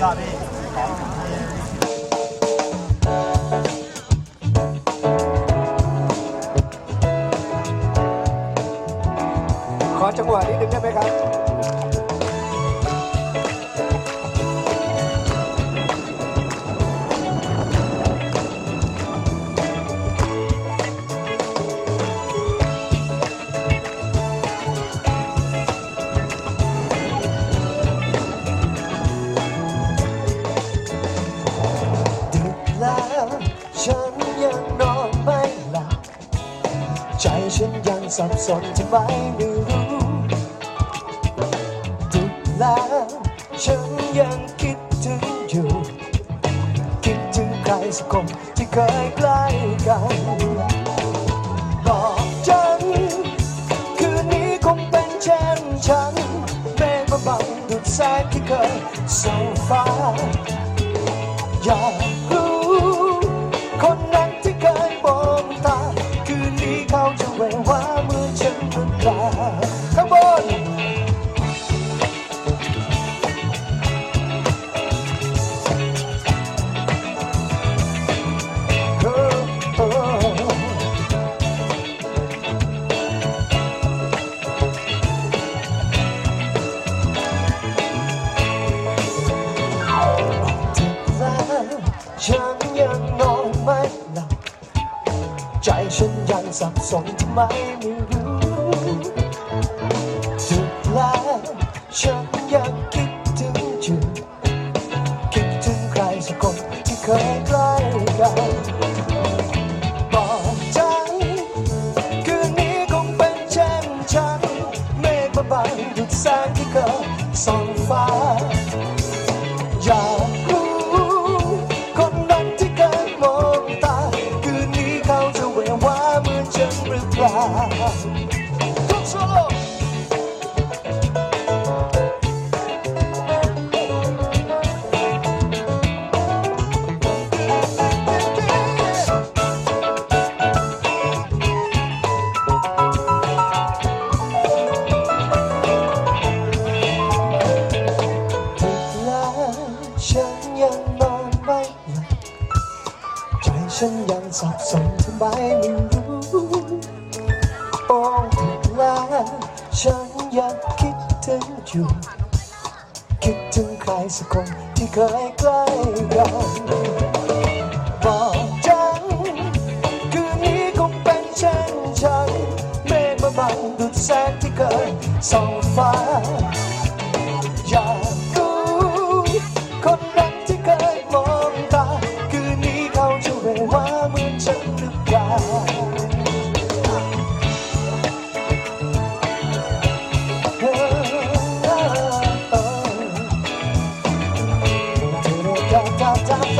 ยอดพี่ของขอจังหวะนิดนึงได้ไหมครับ สับสนทำไมไม่รู้ดึกแล้วฉันยังคิดถึงอยู่ คิดถึงใครสักคนที่เคยใกล้กันบอกฉัน คืนนี้คงเป็นเช่นฉันเมฆมาบังดุดแสงที่เคยส่องฟ้า อยากรู้คนนั้น สับสนทำไมไม่รู้ดึกแล้วฉันยังคิดถึงอยู่คิดถึงใครสักคนที่เคยใกล้กันบอกใจคืนนี้คงเป็นเช่นฉันเมฆมาบังดุดแสงที่เคยส่องฟ้า ฉันยังสับสนทำไมไม่รู้โอ้ดึกแล้วฉันยังคิดถึงอยู่ คิดถึงใครสักคนที่เคยใกล้กันบอกฉันคืนนี้คงเป็นเช่นฉันเมฆมาบังดุดแสงที่เคยส่องฟ้า 자, 자.